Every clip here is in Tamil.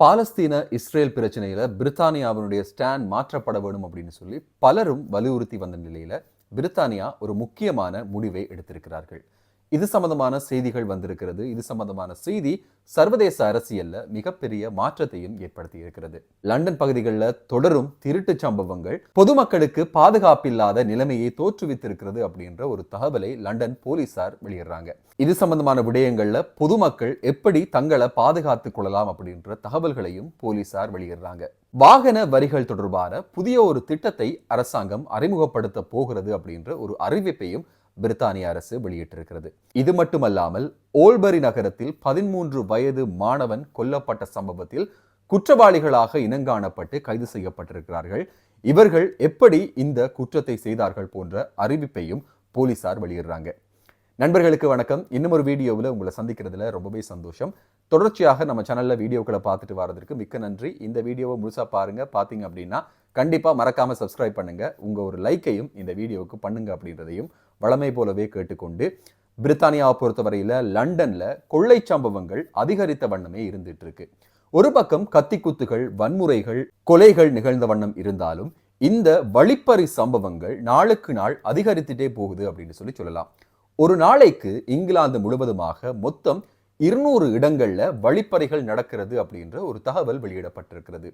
பாலஸ்தீன இஸ்ரேல் பிரச்சனையில பிரித்தானியாவினுடைய ஸ்டாண்ட் மாற்றப்பட வேணும் அப்படின்னு சொல்லி பலரும் வலியுறுத்தி வந்த நிலையில பிரித்தானியா ஒரு முக்கியமான முடிவை எடுத்திருக்கிறார்கள். இது சம்பந்தமான செய்திகள் வந்திருக்கிறது. இது சம்பந்தமான செய்தி சர்வதேச அரசியல்ல மிகப்பெரிய மாற்றத்தையும் ஏற்படுத்தி இருக்கிறது. லண்டன் பகுதிகளில் தொடரும் திருட்டு சம்பவங்கள் பொதுமக்களுக்கு பாதுகாப்பில்லாத நிலைமையை தோற்றுவித்திருக்கிறது அப்படின்ற ஒரு தகவலை லண்டன் போலீசார் வெளியிடுறாங்க. இது சம்பந்தமான விடயங்கள்ல பொதுமக்கள் எப்படி தங்களை பாதுகாத்துக் கொள்ளலாம் அப்படின்ற தகவல்களையும் போலீசார் வெளியிடுறாங்க. வாகன வரிகள் தொடர்பான புதிய ஒரு திட்டத்தை அரசாங்கம் அறிமுகப்படுத்த போகிறது அப்படின்ற ஒரு அறிவிப்பையும் பிரித்தானிய அரசு வெளியிட்டிருக்கிறது. இது மட்டுமல்லாமல் ஓல்பரி நகரத்தில் பதிமூன்று வயது மாணவன் கொல்லப்பட்ட சம்பவத்தில் குற்றவாளிகளாக இனங்காணப்பட்டு கைது செய்யப்பட்டிருக்கிறார்கள். இவர்கள் எப்படி இந்த குற்றத்தை செய்தார்கள் போன்ற அறிவிப்பையும் போலீசார் வெளியிடுறாங்க. நண்பர்களுக்கு வணக்கம். இன்னும் ஒரு வீடியோவில் உங்களை சந்திக்கிறதுல ரொம்பவே சந்தோஷம். தொடர்ச்சியாக நம்ம சேனல்ல வீடியோக்களை பார்த்துட்டு வரதுக்கு மிக்க நன்றி. இந்த வீடியோவை முழுசா பாருங்க. பார்த்தீங்க அப்படின்னா கண்டிப்பாக மறக்காமல் சப்ஸ்கிரைப் பண்ணுங்க. உங்கள் ஒரு லைக்கையும் இந்த வீடியோவுக்கு பண்ணுங்க அப்படின்றதையும் வளமை போலவே கேட்டுக்கொண்டு பிரித்தானியாவை பொறுத்தவரையில லண்டன்ல கொள்ளை சம்பவங்கள் அதிகரித்த வண்ணமே இருந்துட்டு இருக்கு ஒரு பக்கம் கத்திக்குத்துகள் வன்முறைகள் கொலைகள் நிகழ்ந்த வண்ணம் இருந்தாலும் இந்த வழிப்பறி சம்பவங்கள் நாளுக்கு நாள் அதிகரித்துட்டே போகுது அப்படின்னு சொல்லி சொல்லலாம். ஒரு நாளைக்கு இங்கிலாந்து முழுவதுமாக மொத்தம் இருநூறு இடங்கள்ல வழிப்பறைகள் நடக்கிறது அப்படின்ற ஒரு தகவல் வெளியிடப்பட்டிருக்கிறது.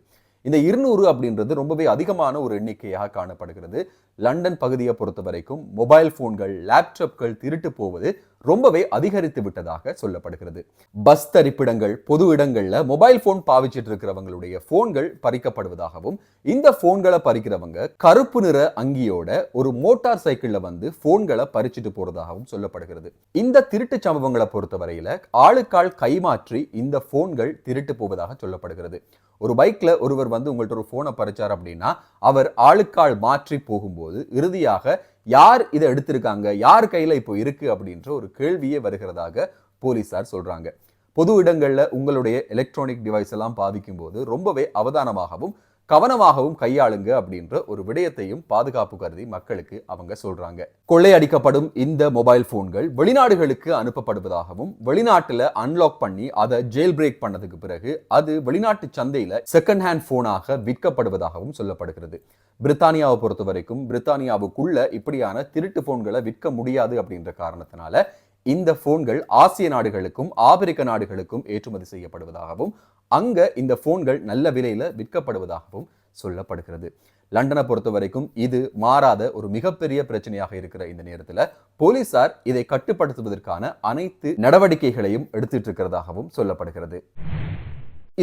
இந்த இருநூறு அப்படின்றது ரொம்பவே அதிகமான ஒரு எண்ணிக்கையாக காணப்படுகிறது. லண்டன் பகுதியை பொறுத்த வரைக்கும் மொபைல் போன்கள் லேப்டாப்கள் திருட்டு போவது ரொம்பவே அதிகரித்து விட்டதாக சொல்லப்படுகிறது. பஸ் தரிப்பிடங்கள் பொது இடங்களில் மொபைல் போன் பாவிச்சிட்டு இருக்கிறவங்களுடைய போன்கள் பறிக்கப்படுவதாகவும் இந்த போன்களை பறிக்கிறவங்க கருப்பு நிற அங்கியோட ஒரு மோட்டார் சைக்கிளில் வந்து போன்களை பறிச்சுட்டு போறதாகவும் சொல்லப்படுகிறது. இந்த திருட்டு சம்பவங்களை பொறுத்தவரையில ஆளுக்கால் கைமாற்றி இந்த போன்கள் திருட்டு போவதாக சொல்லப்படுகிறது. ஒரு பைக்கில் ஒருவர் வந்து உங்கள்கிட்ட ஒரு ஃபோனை பறிச்சார் அப்படின்னா அவர் ஆளுக்காள் மாற்றி போகும்போது இறுதியாக யார் இதை எடுத்திருக்காங்க? யார் கையில் இப்போ இருக்குது அப்படின்ற ஒரு கேள்வியே வருகிறதாக போலீசார் சொல்கிறாங்க பொது இடங்களில் உங்களுடைய எலக்ட்ரானிக் டிவைஸ் எல்லாம் பாவிக்கும் போது ரொம்பவே அவதானமாகவும் கவனமாகவும் கையாளுங்க அப்படின்ற ஒரு விடயத்தையும் பாதுகாப்பு கருதி மக்களுக்கு அவங்க சொல்றாங்க. கொள்ளையடிக்கப்படும் இந்த மொபைல் போன்கள் வெளிநாடுகளுக்கு அனுப்பப்படுவதாகவும் வெளிநாட்டுல அன்லாக் பண்ணி அதை ஜெயில் பிரேக் பண்ணதுக்கு பிறகு அது வெளிநாட்டு சந்தையில செகண்ட் ஹேண்ட் போனாக விற்கப்படுவதாகவும் சொல்லப்படுகிறது. பிரித்தானியாவை பொறுத்த வரைக்கும் பிரித்தானியாவுக்குள்ள இப்படியான திருட்டு போன்களை விற்க முடியாது அப்படின்ற காரணத்தினால இந்த போன்கள் ஆசிய நாடுகளுக்கும் ஆப்பிரிக்க நாடுகளுக்கும் ஏற்றுமதி செய்யப்படுவதாகவும் அங்க இந்த ஃபோன்கள் நல்ல விலையில விற்கப்படுவதாகவும் சொல்லப்படுகிறது. லண்டனை பொறுத்த வரைக்கும் இது மாறாத ஒரு மிகப்பெரிய பிரச்சனையாக இருக்கிற இந்த நேரத்தில் போலீசார் இதை கட்டுப்படுத்துவதற்கான அனைத்து நடவடிக்கைகளையும் எடுத்துட்டு இருக்கிறதாகவும் சொல்லப்படுகிறது.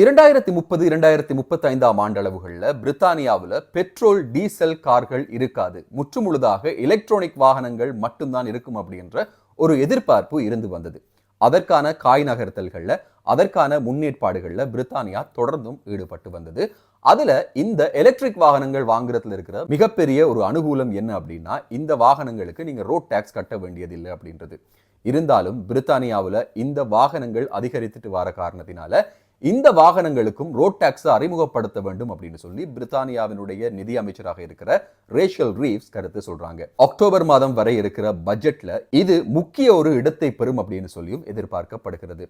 இரண்டாயிரத்தி முப்பது இரண்டாயிரத்தி முப்பத்தி ஐந்தாம் ஆண்டளவுகளில் பிரித்தானியாவில் பெட்ரோல் டீசல் கார்கள் இருக்காது. முற்றுமுழுதாக எலக்ட்ரானிக் வாகனங்கள் மட்டும்தான் இருக்கும் அப்படின்ற ஒரு எதிர்பார்ப்பு இருந்து வந்தது. அதற்கான காய் நகர்த்தல்களில் அதற்கான முன்னேற்பாடுகளில் பிரித்தானியா தொடர்ந்தும் ஈடுபட்டு வந்தது. அதுல இந்த எலக்ட்ரிக் வாகனங்கள் வாங்குறதுல இருக்கிற மிகப்பெரிய ஒரு அனுகூலம் என்ன அப்படின்னா இந்த வாகனங்களுக்கு நீங்க ரோட் டேக்ஸ் கட்ட வேண்டியதில்லை அப்படின்றது. இருந்தாலும் பிரித்தானியாவில் இந்த வாகனங்கள் அதிகரித்துட்டு வர காரணத்தினால இந்த வாகனங்களுக்கும் ரோட் டாக்ஸ் அறிமுகப்படுத்த வேண்டும் அப்படின்னு சொல்லி பிரித்தானியாவினுடைய நிதி அமைச்சராக இருக்கிற ரேஷல் ரீவ்ஸ் கருத்து சொல்றாங்க. அக்டோபர் மாதம் வரை இருக்கிற பட்ஜெட்ல இது முக்கிய ஒரு இடத்தை பெறும் அப்படின்னு சொல்லியும் எதிர்பார்க்கப்படுகிறது.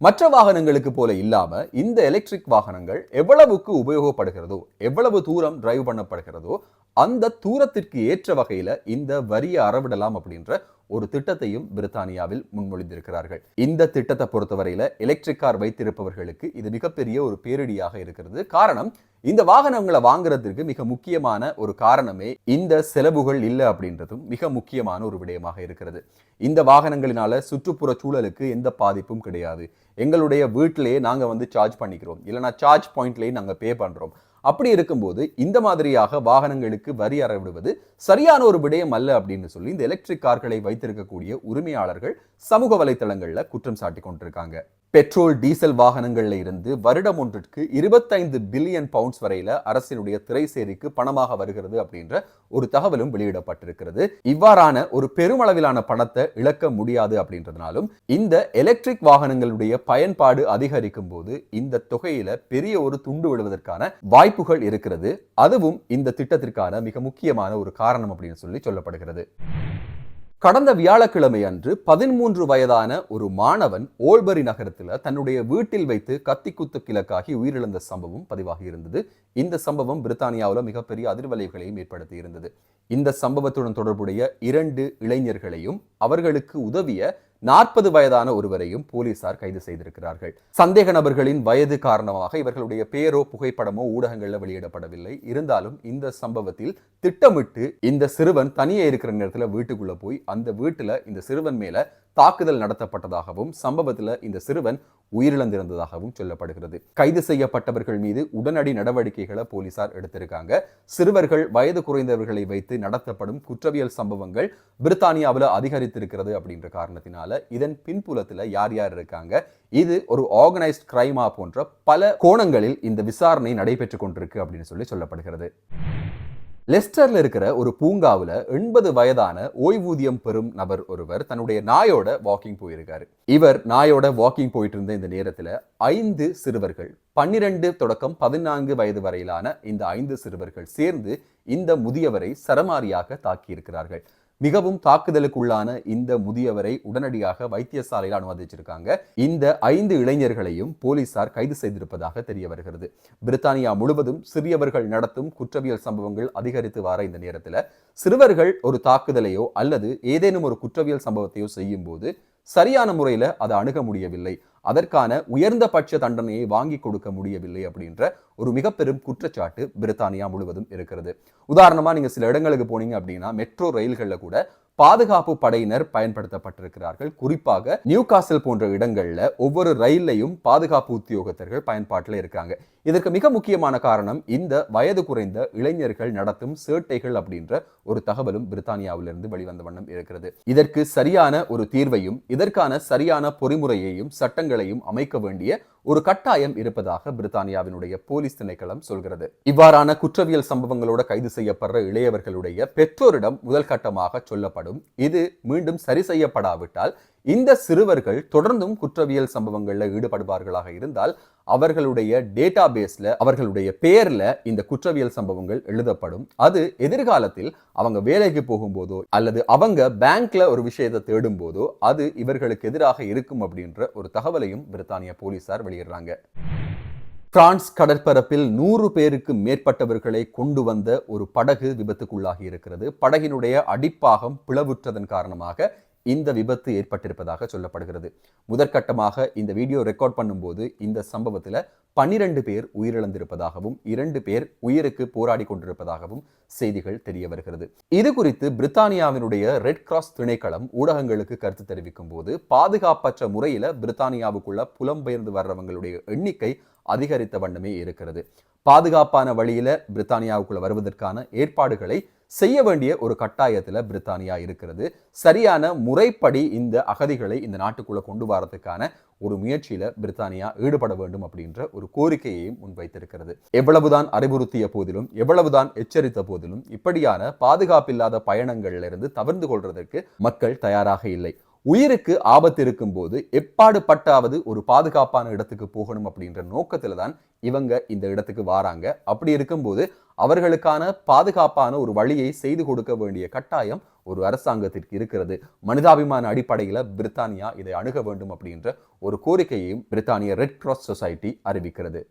மற்ற வாகனங்களுக்கு போல இல்லாம இந்த எலக்ட்ரிக் வாகனங்கள் எவ்வளவுக்கு உபயோகப்படுகிறதோ எவ்வளவு தூரம் டிரைவ் பண்ணப்படுகிறதோ அந்த தூரத்திற்கு ஏற்ற வகையில் இந்த வரியை அறவிடலாம் அப்படின்ற ஒரு திட்டத்தையும் பிரித்தானியாவில் முன்மொழிந்திருக்கிறார்கள். இந்த திட்டத்தை பொறுத்தவரையில எலக்ட்ரிக் கார் வைத்திருப்பவர்களுக்கு இது மிகப்பெரிய ஒரு பேரிடியாக இருக்கிறது. காரணம் இந்த வாகனங்களை வாங்குறதுக்கு மிக முக்கியமான ஒரு காரணமே இந்த செலவுகள் இல்லை அப்படின்றதும் மிக முக்கியமான ஒரு விடயமாக இருக்கிறது. இந்த வாகனங்களினால சுற்றுப்புற சூழலுக்கு எந்த பாதிப்பும் கிடையாது. எங்களுடைய வீட்டிலேயே நாங்கள் வந்து சார்ஜ் பண்ணிக்கிறோம். இல்லைனா சார்ஜ் பாயிண்ட்லேயே நாங்கள் பே பண்ணுறோம் அப்படி இருக்கும்போது இந்த மாதிரியாக வாகனங்களுக்கு வரி அறவிடுவது சரியான ஒரு விடயம் அல்ல அப்படின்னு சொல்லி இந்த எலக்ட்ரிக் கார்களை வைத்திருக்கக்கூடிய உரிமையாளர்கள் சமூக வலைத்தளங்கள்ல குற்றம் சாட்டி கொண்டிருக்காங்க. பெட்ரோல் டீசல் வாகனங்களில் இருந்து வருடம் ஒன்றிற்கு இருபத்தைந்து பில்லியன் பவுண்ட்ஸ் வரையில அரசினுடைய திரை சேரிக்கு பணமாக வருகிறது அப்படின்ற ஒரு தகவலும் வெளியிடப்பட்டிருக்கிறது. இவ்வாறான ஒரு பெருமளவிலான பணத்தை இழக்க முடியாது அப்படின்றதுனாலும் இந்த எலக்ட்ரிக் வாகனங்களுடைய பயன்பாடு அதிகரிக்கும் போது இந்த தொகையில பெரிய ஒரு துண்டு விடுவதற்கான வாய்ப்புகள் இருக்கிறது. அதுவும் இந்த திட்டத்திற்கான மிக முக்கியமான ஒரு காரணம் அப்படின்னு சொல்லி சொல்லப்படுகிறது. கடந்த வியாழக்கிழமை அன்று பதிமூன்று வயதான ஒரு மாணவன் ஓல்பரி நகரத்தில் தன்னுடைய வீட்டில் வைத்து கத்தி குத்து கிழக்காகி உயிரிழந்த சம்பவம் பதிவாகி இருந்தது. இந்த சம்பவம் பிரித்தானியாவில் மிகப்பெரிய அதிர்வலைகளையும் ஏற்படுத்தி இருந்தது. இந்த சம்பவத்துடன் தொடர்புடைய இரண்டு இளைஞர்களையும் அவர்களுக்கு உதவிய நாற்பது வயதான ஒருவரையும் போலீசார் கைது செய்திருக்கிறார்கள். சந்தேக நபர்களின் வயது காரணமாக இவர்களுடைய பேரோ புகைப்படமோ ஊடகங்களில் வெளியிடப்படவில்லை. இருந்தாலும் இந்த சம்பவத்தில் திட்டமிட்டு இந்த சிறுவன் தனியே இருக்கிற நேரத்தில் வீட்டுக்குள்ள போய் அந்த வீட்டில் இந்த சிறுவன் மேல தாக்குதல் நடத்தப்பட்டதாகவும் சம்பவத்தில் இந்த சிறுவன் உயிரிழந்திருந்ததாகவும் சொல்லப்படுகிறது. கைது செய்யப்பட்டவர்கள் மீது உடனடி நடவடிக்கைகளை போலீசார் எடுத்திருக்காங்க. சிறுவர்கள் வயது குறைந்தவர்களை வைத்து நடத்தப்படும் குற்றவியல் சம்பவங்கள் பிரித்தானியாவில் அதிகரித்திருக்கிறது அப்படின்ற காரணத்தினால இதன் பின்புலத்தில் யார் யார் இருக்காங்க? இது ஒரு ஆர்கனைஸ்ட் கிரைமா போன்ற பல கோணங்களில் இந்த விசாரணை நடைபெற்றுக் கொண்டிருக்கு அப்படின்னு சொல்லி சொல்லப்படுகிறது. லெஸ்டர்ல இருக்கிற ஒரு பூங்காவில் எண்பது வயதான ஓய்வூதியம் பெறும் நபர் ஒருவர் தன்னுடைய நாயோட வாக்கிங் போயிருக்காரு. இவர் நாயோட வாக்கிங் போயிட்டு இருந்த இந்த நேரத்தில் ஐந்து சிறுவர்கள் பன்னிரண்டு தொடக்கம் பதினான்கு வயது வரையிலான இந்த ஐந்து சிறுவர்கள் சேர்ந்து இந்த முதியவரை சரமாரியாக தாக்கியிருக்கிறார்கள். மிகவும் தாக்குதலுக்குள்ளான இந்த முதியவரை உடனடியாக வைத்தியசாலையில் அனுமதிச்சிருக்காங்க. இந்த ஐந்து இளைஞர்களையும் போலீசார் கைது செய்திருப்பதாக தெரிய வருகிறது. பிரித்தானியா முழுவதும் சிறியவர்கள் நடத்தும் குற்றவியல் சம்பவங்கள் அதிகரித்து வர இந்த நேரத்தில் சிறுவர்கள் ஒரு தாக்குதலையோ அல்லது ஏதேனும் ஒரு குற்றவியல் சம்பவத்தையோ செய்யும் போது சரியான முறையில் அதை அணுக முடியவில்லை. அதற்கான உயர்ந்தபட்ச தண்டனையை வாங்கி கொடுக்க முடியவில்லை அப்படின்ற ஒரு மிக பெரும் குற்றச்சாட்டு பிரித்தானியா முழுவதும் இருக்கிறது. உதாரணமா நீங்க சில இடங்களுக்கு போனீங்க அப்படின்னா மெட்ரோ ரயில்களில் கூட பாதுகாப்பு படையினர் பயன்படுத்தப்பட்டிருக்கிறார்கள். குறிப்பாக நியூ காசல் போன்ற இடங்கள்ல ஒவ்வொரு ரயில்லையும் பாதுகாப்பு உத்தியோகத்தர்கள் பயன்பாட்டில் இருக்காங்க இதற்கு மிக முக்கியமான காரணம் இந்த வயது குறைந்த இளைஞர்கள் நடத்தும் சேட்டைகள் அப்படின்ற ஒரு தகவலும் பிரித்தானியாவிலிருந்து வெளிவந்த வண்ணம் இருக்கிறது. இதற்கு சரியான ஒரு தீர்வையும் இதற்கான சரியான பொறிமுறையையும் சட்டங்களையும் அமைக்க வேண்டிய ஒரு கட்டாயம் இருப்பதாக பிரித்தானியாவினுடைய போலீஸ் திணைக்களம் சொல்கிறது. இவ்வாறான குற்றவியல் சம்பவங்களோட கைது செய்யப்படுற இளையவர்களுடைய பெற்றோரிடம் முதல் கட்டமாக சொல்லப்படும் இது மீண்டும் சரி செய்யப்படாவிட்டால் இந்த சிறுவர்கள் தொடர்ந்தும் குற்றவியல் சம்பவங்களில் ஈடுபடுவார்களாக இருந்தால் அவர்களுடைய டேட்டா பேஸ்ல அவர்களுடைய பெயர்ல இந்த குற்றவியல் சம்பவங்கள் எழுதப்படும். அது எதிர்காலத்தில் அவங்க வேலைக்கு போகும்போதோ அல்லது அவங்க பேங்க்ல ஒரு விஷயத்தை தேடும் போதோ அது இவர்களுக்கு எதிராக இருக்கும் அப்படின்ற ஒரு தகவலையும் பிரித்தானிய போலீசார் வெளியிடுறாங்க. பிரான்ஸ் கடற்பரப்பில் நூறு பேருக்கு மேற்பட்டவர்களை கொண்டு வந்த ஒரு படகு விபத்துக்குள்ளாகி இருக்கிறது. படகினுடைய அடிப்பாகம் பிளவுற்றதன் காரணமாக இந்த விபத்து ஏற்பட்டிருப்பதாக சொல்லப்படுகிறது. முதற்கட்டமாக இந்த வீடியோ ரெக்கார்ட் பண்ணும்போது இந்த சம்பவத்தில் பன்னிரண்டு பேர் உயிரிழந்திருப்பதாகவும் இரண்டு பேர் உயிருக்கு போராடி கொண்டிருப்பதாகவும் செய்திகள் தெரிய வருகிறது. இது குறித்து பிரித்தானியாவினுடைய ரெட் கிராஸ் திணைக்களம் ஊடகங்களுக்கு கருத்து தெரிவிக்கும் போது பாதுகாப்பற்ற முறையில் பிரித்தானியாவுக்குள்ள புலம்பெயர்ந்து வர்றவங்களுடைய எண்ணிக்கை அதிகரித்த வண்ணமே இருக்கிறது. பாதுகாப்பான வழியில் பிரித்தானியாவுக்குள்ள வருவதற்கான ஏற்பாடுகளை செய்ய வேண்டிய ஒரு கட்டாயத்தில் பிரித்தானியா இருக்கிறது. சரியான முறைப்படி இந்த அகதிகளை இந்த நாட்டுக்குள்ளே கொண்டு வரதுக்கான ஒரு முயற்சியில் பிரித்தானியா ஈடுபட வேண்டும் அப்படின்ற ஒரு கோரிக்கையையும் முன்வைத்திருக்கிறது. எவ்வளவுதான் அறிவுறுத்திய போதிலும் எவ்வளவுதான் எச்சரித்த போதிலும் இப்படியான பாதுகாப்பில்லாத பயணங்கள்ல இருந்து தவிர்ந்து கொள்வதற்கு மக்கள் தயாராக இல்லை. உயிருக்கு ஆபத்து இருக்கும்போது எப்பாடு பட்டாவது ஒரு பாதுகாப்பான இடத்துக்கு போகணும் அப்படின்ற நோக்கத்துல தான் இவங்க இந்த இடத்துக்கு வாராங்க. அப்படி இருக்கும்போது அவர்களுக்கான பாதுகாப்பான ஒரு வழியை செய்து கொடுக்க வேண்டிய கட்டாயம் ஒரு அரசாங்கத்திற்கு இருக்கிறது. மனிதாபிமான அடிப்படையில் பிரித்தானியா இதை அணுக வேண்டும் அப்படின்ற ஒரு கோரிக்கையையும் பிரித்தானிய ரெட் கிராஸ் சொசைட்டி அறிவிக்கிறது.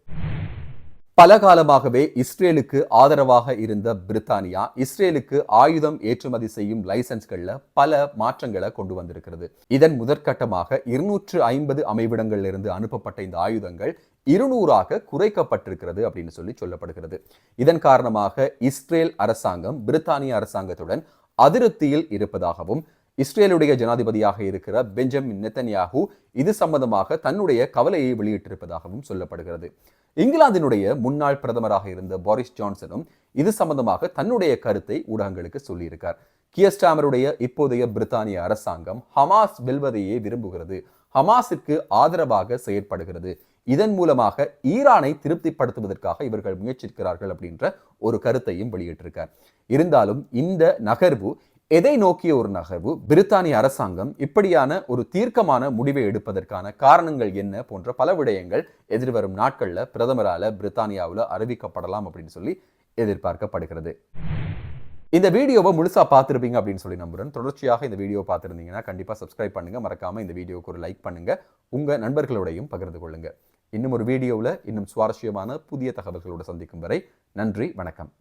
பல காலமாகவே இஸ்ரேலுக்கு ஆதரவாக இருந்த பிரித்தானியா இஸ்ரேலுக்கு ஆயுதம் ஏற்றுமதி செய்யும் லைசன்ஸ்கள்ல பல மாற்றங்களை கொண்டு வந்திருக்கிறது. இதன் முதற்கட்டமாக இருநூற்று ஐம்பது அமைவிடங்கள்ல இருந்து அனுப்பப்பட்ட இந்த ஆயுதங்கள் இருநூறாக குறைக்கப்பட்டிருக்கிறது அப்படின்னு சொல்லி சொல்லப்படுகிறது. இதன் காரணமாக இஸ்ரேல் அரசாங்கம் பிரித்தானிய அரசாங்கத்துடன் அதிருப்தியில் இருப்பதாகவும் இஸ்ரேலுடைய ஜனாதிபதியாக இருக்கிற பெஞ்சமின் நெத்தன்யாகு இது சம்பந்தமாக தன்னுடைய கவலையை வெளியிட்டிருப்பதாகவும் சொல்லப்படுகிறது. இங்கிலாந்தினுடைய முன்னாள் பிரதமராக இருந்த பாரிஸ் ஜான்சனும் இது சம்பந்தமாக தன்னுடைய கருத்தை ஊடகங்களுக்கு சொல்லியிருக்கார். கியஸ்டாமருடைய இப்போதைய பிரித்தானிய அரசாங்கம் ஹமாஸ் வெல்வதையே விரும்புகிறது. ஹமாஸிற்கு ஆதரவாக செயற்படுகிறது. இதன் மூலமாக ஈரானை திருப்திப்படுத்துவதற்காக இவர்கள் முயற்சிக்கிறார்கள் அப்படின்ற ஒரு கருத்தையும் வெளியிட்டிருக்கார். இருந்தாலும் இந்த நகர்வு எதை நோக்கிய ஒரு நகர்வு? பிரித்தானிய அரசாங்கம் இப்படியான ஒரு தீர்க்கமான முடிவை எடுப்பதற்கான காரணங்கள் என்ன போன்ற பல விடயங்கள் எதிர்வரும் நாட்கள்ல பிரதமரால பிரித்தானியாவில் அறிவிக்கப்படலாம் அப்படின்னு சொல்லி எதிர்பார்க்கப்படுகிறது. இந்த வீடியோவை முழுசா பார்த்துருப்பீங்க அப்படின்னு சொல்லி நம்புகிறேன் தொடர்ச்சியாக இந்த வீடியோ பார்த்துருந்தீங்கன்னா கண்டிப்பாக சப்ஸ்கிரைப் பண்ணுங்க. மறக்காம இந்த வீடியோவுக்கு ஒரு லைக் பண்ணுங்க. உங்கள் நண்பர்களோடையும் பகிர்ந்து கொள்ளுங்க. இன்னும் ஒரு வீடியோவில் இன்னும் சுவாரஸ்யமான புதிய தகவல்களோடு சந்திக்கும் வரை நன்றி வணக்கம்.